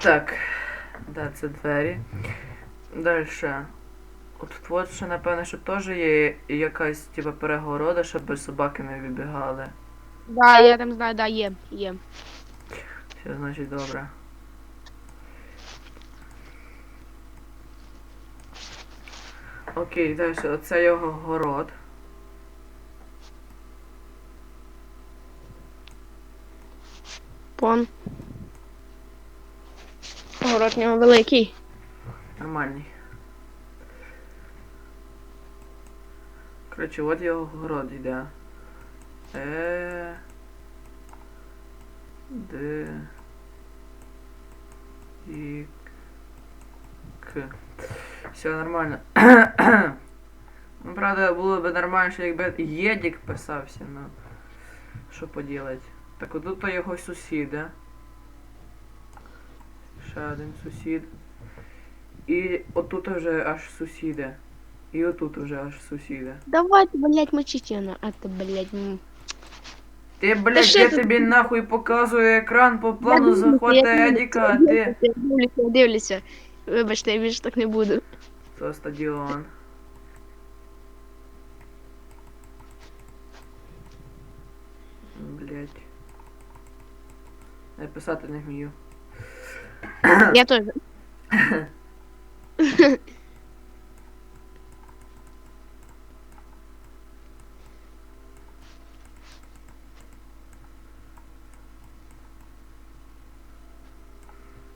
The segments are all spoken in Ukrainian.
Так. Да, це двері. Далі. От от ще, напевно, що теж є якась типа перегорода, щоб собаки не вибігали. Да, я там знаю, да, є, є. Все, значить, добре. Окей, далі, оце його город. Пон. Город в нього великий. Нормальний. Коротше, от його город йде. Е. Д. І. К. Все нормально. ну, правда, було б нормально, що якби Єдік писався, ну. Що поділать. Так, отут то його сусіди. Ще один сусід. І отут вже аж сусіди. І отут вже аж сусіди. Давайте, блядь, мочите а ти, блядь, м. Ти, блядь, що я ти- тобі нахуй показую екран по плану дивлюся, я дивлюся, Едіка, а ти. дивлюся, Я дивлюся, я дивлюся. Вибачте, я більше так не буду. Це стадіон. Блять. Я писати не вмію. Я теж.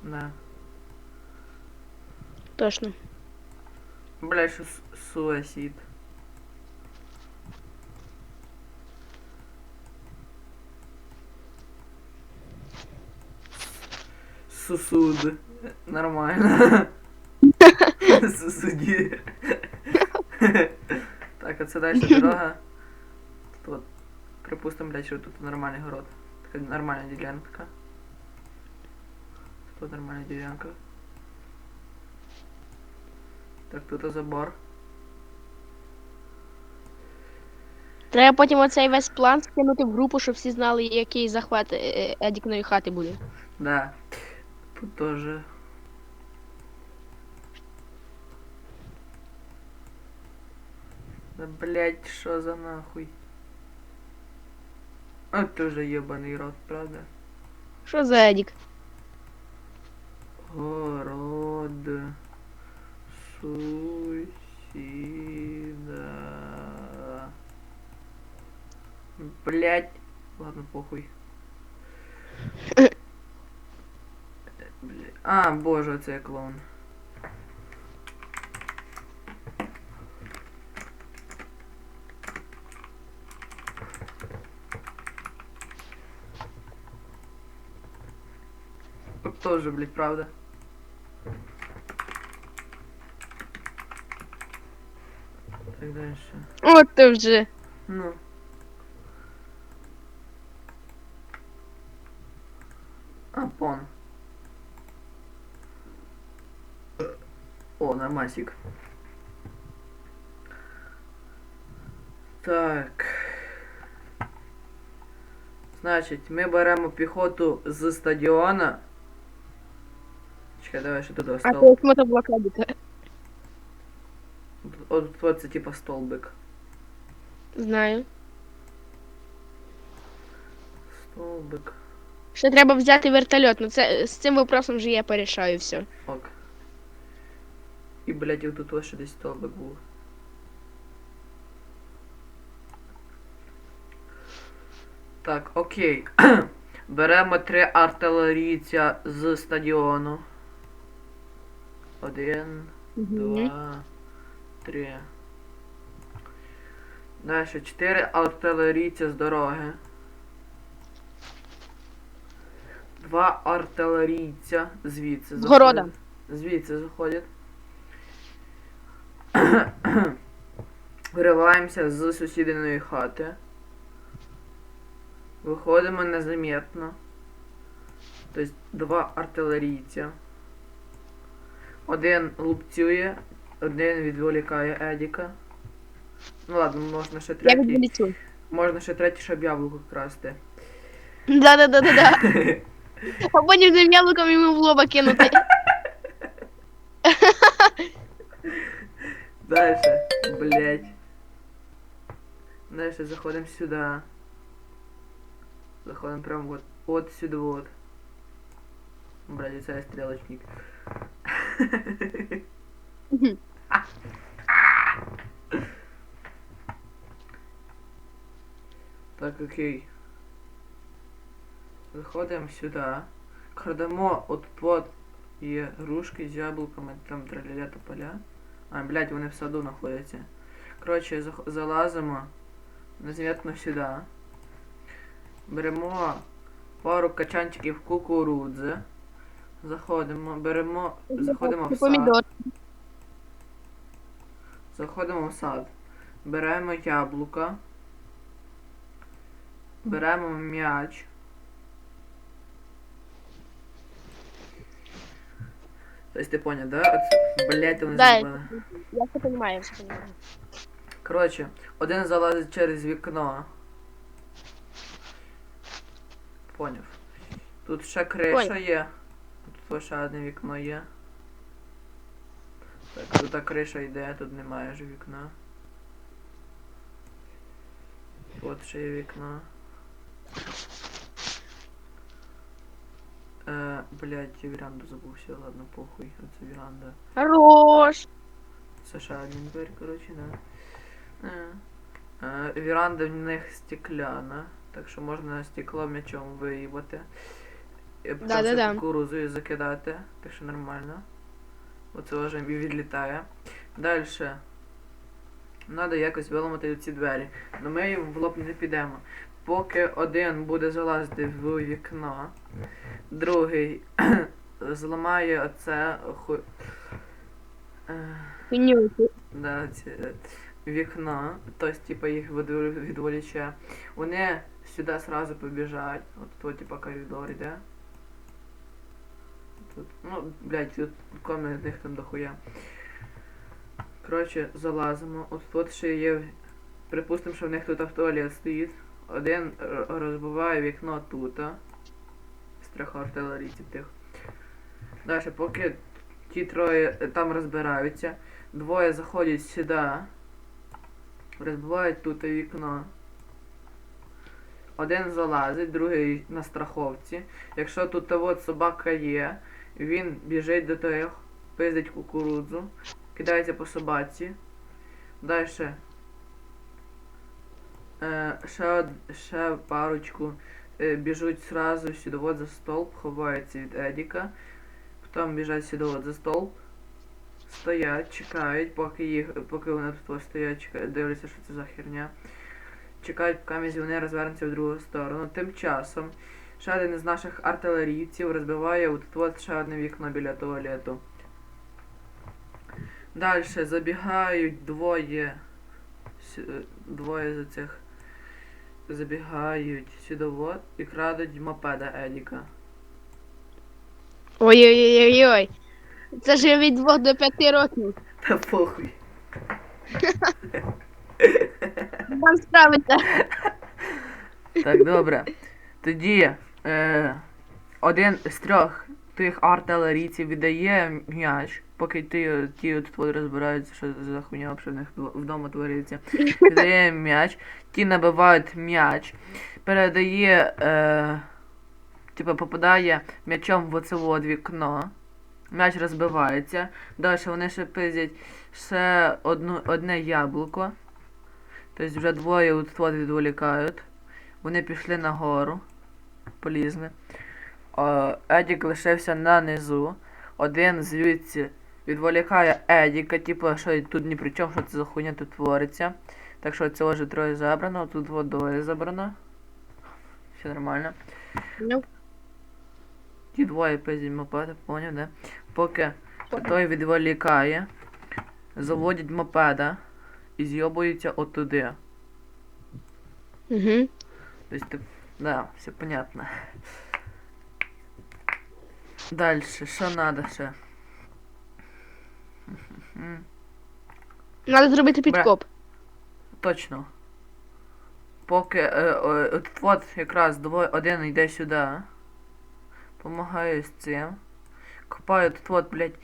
Да. Точно. Блять, що с- Сусуд. Нормально. Сусуді. так, а це далі дорога. Тут, припустимо, блядь, що тут нормальний город. Така нормальна ділянка. Тут нормальна ділянка. Так, тут забор. Треба потім оцей весь план скинути в групу, щоб всі знали, який захват е, е, Едікної хати буде. Да. Тут тоже. Да блять, что за нахуй? А тоже ебаный рот, правда? Що за Едік? Город сусіда. Блять. Ладно, похуй. А, боже, це я клоун. Тоже, блядь, правда. Так дальше. От ти вже. Ну. А, О, нормасик. Так. Значить, ми беремо піхоту з стадіона. Чекай, давай ще туди А стол. то як мотоблокадіка. От, от це типа столбик. Знаю. Столбик. Ще треба взяти вертольот, ну це з цим вопросом вже я порішаю все. Ок. І, блядь, і тут ще десь столбик був. Так, окей. Беремо три артилерійця з стадіону. Один, два, три. Далі чотири артилерійця з дороги. Два артилерійця звідси заходять. Звідси заходять. Вириваємося з сусідиної хати. Виходимо незамітно. Тобто два артилерійця. Один лупцює, один відволікає Едіка. Ну ладно, можна ще третій. відволічу. Можна ще третій, щоб яблуко красти. Да-да-да-да-да. А потім тим яблуком йому в лоба кинути. Дальше, блять. Дальше заходим сюда. Заходим прям вот, вот сюда вот. Блять, это стрелочник. Так, окей. Заходимо сюди. Крадемо от от є грушки з яблуками, там траляля поля. А, блядь, вони в саду знаходяться. Коротше, залазимо незаметно сюди. Беремо пару качанчиків кукурудзи. Заходимо, беремо, заходимо в сад. Заходимо в сад. Беремо яблука. Беремо м'яч. Тобто ти поняв, да? От, блять, вони Да, зробили. Я все розумію, я все розумію. Коротше, один залазить через вікно. Поняв. Тут ще криша є. Тут ще одне вікно є. Так, тут та криша йде, тут немає вже вікна. От ще є вікно. Е, блядь, я віранду забувся, ладно, похуй, оце віранда. Хорош. Ще один дверь, коротше, да. Е. Е, Віранда в них стекляна, так що можна стекло м'ячом виїбати. І потім Да-да-да. кукурузою закидати, так що нормально. Оце вже відлітає. Далі. Треба якось виламати ці двері. Но ми в лоб не підемо. Поки один буде залазити в вікно, другий зламає оце ху... Е, Да, ці, е, вікна, тобто, типа, їх відволіче. Вони сюди сразу побіжать. От тут, типа, коридор іде. Тут, ну, блядь, тут комнат них там дохуя. Коротше, залазимо. От тут ще є. Припустимо, що в них тут автуалет стоїть. Один розбиває вікно тут. З артилерійців тих. Далі, поки ті троє е, там розбираються. Двоє заходять сюди. Розбивають тут вікно. Один залазить, другий на страховці. Якщо тут от собака є, він біжить до тих, пиздить кукурудзу, кидається по собаці. Далі. Е, ще, ще парочку е, біжуть сразу сюди от за столб, ховаються від Едіка. Потім біжать сюди за столб. Стоять, чекають, поки їх, поки вони тут стоять, чекають, дивляться, що це за херня. Чекають, поки вони розвернуться в другу сторону. Тим часом ще один із наших артилерійців розбиває от от ще одне вікно біля туалету. Далі забігають двоє. Двоє з цих забігають сюди от і крадуть мопеда Едіка. Ой-ой-ой-ой. Це ж від 2 до 5 років. Та похуй. Вам справиться. Так, добре. Тоді е, один з трьох тих артилерійців віддає м'яч, поки ті, ті от тут розбираються, що за хуйня що в них вдома твориться. Віддає м'яч, ті набивають м'яч, передає, е, типу попадає м'ячом в оце от вікно. М'яч розбивається. Далі вони ще пиздять ще одну, одне яблуко. Тобто вже двоє от от відволікають. Вони пішли нагору, полізли. Едік лишився на низу. Один звідси відволікає Едіка, типу, що тут ні при чому, що це за хуйня тут твориться. Так що це вже троє забрано, тут двоє забрано. Все нормально. Ну, Ті двоє мопеди, поняв, да? Поки той відволікає, заводять мопеда і з'йобуються отуди. угу. То есть ты... Да, все понятно. Дальше, что надо ще? М, Надо зробити підкоп. Точно. Поки е, е, от, от якраз двоє, один йде сюди. Помагаю з цим. Копаю тут от, блядь.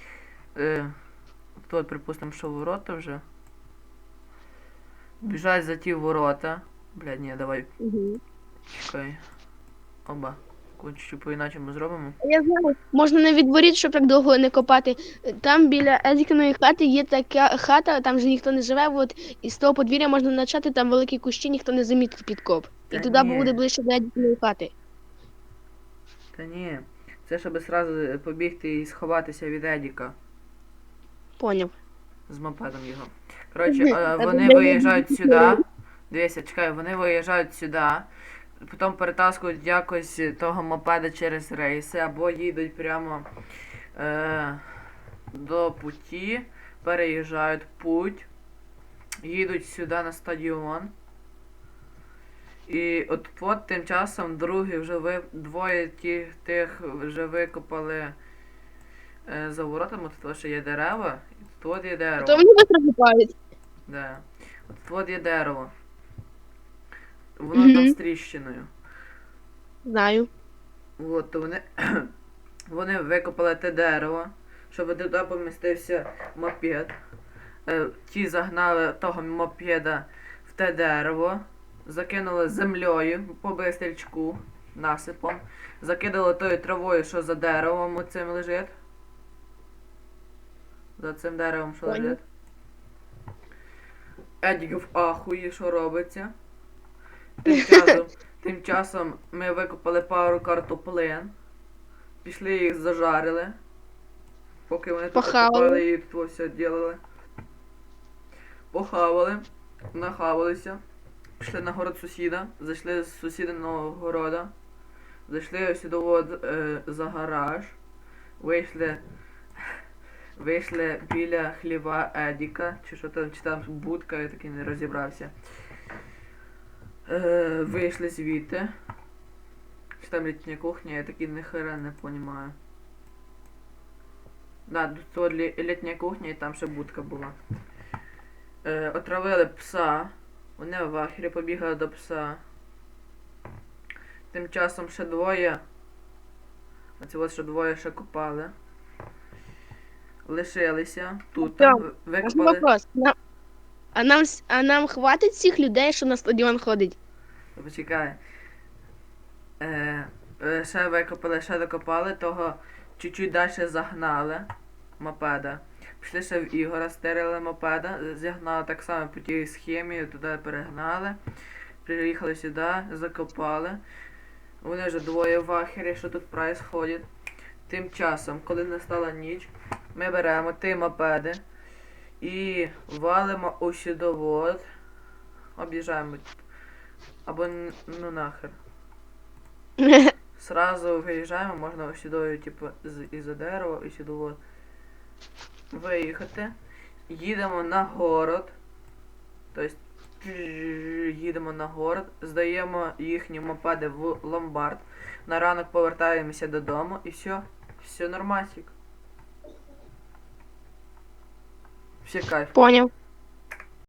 Е, тут от, припустимо, що ворота вже. Біжать за ті ворота. Блядь, ні, давай, Угу. чекай. Оба. Чуть по-іначому зробимо. Я знаю, можна не відборіти, щоб так довго не копати. Там біля Едікиної хати є така хата, там же ніхто не живе, от, і з того подвір'я можна почати, там великі кущі, ніхто не замітить підкоп. І Та туди ні. буде ближче до Едікиної хати. Та ні. Це щоб сразу побігти і сховатися від Едіка. Поняв. З мопедом його. Коротше, е, А вони виїжджають сюди. Дивіться, чекай, вони виїжджають сюди. Потім перетаскують якось того мопеда через рейси, або їдуть прямо е, до путі, переїжджають путь, їдуть сюди на стадіон. І от, от тим часом другі вже ви, двоє ті, тих вже викопали е, за воротами, тут ще є дерева, і тут є дерево. То мені быстро копають. Да. От от є дерево. Воно там Мгм. з тріщиною. Знаю. От, то вони, вони викопали те дерево, щоб туди помістився мопед. Е, ті загнали того мопеда в те дерево, закинули землею по бистрічку, насипом, закидали тою травою, що за деревом оцим лежить. За цим деревом, що Понял. лежить. Едік в ахуї, що робиться. Тим часом, тим часом ми викопали пару картоплин, пішли їх зажарили. Поки вони тут Похавали. копали і тут все ділили. Похавали, нахавалися, пішли на город сусіда, зайшли з сусідиного города, зайшли ось сюди е, за гараж, вийшли, вийшли біля хліва Едіка, чи що там, чи там будка, я таки не розібрався. Е, вийшли звідти. Чи там літня кухня, я таки ніхера не понімаю. Да, тут то лі- літня кухня і там ще будка була. Е, отравили пса. Вони в ахері побігали до пса. Тим часом ще двоє. Оце от ще двоє ще копали. Лишилися тут. Так, в- Викопали. А нам, а нам хватить всіх людей, що на стадіон ходить? Почекай. Е, е, ще викопали, ще докопали, того чуть-чуть далі загнали мопеда. Пішли ще в Ігора, стерили мопеда, зігнали так само по тій схемі, туди перегнали. Приїхали сюди, закопали. Вони вже двоє в ахері, що тут происходить. Тим часом, коли настала ніч, ми беремо ті мопеди і валимо у сюдовод. Об'їжджаємо або ну нахер. Сразу виїжджаємо, можна сюди, типу, з із-за дерева і сюди виїхати. Їдемо на город. Тобто їдемо на город, здаємо їхні мопеди в ломбард. На ранок повертаємося додому і все. Все нормасик. Все кайф. Поняв.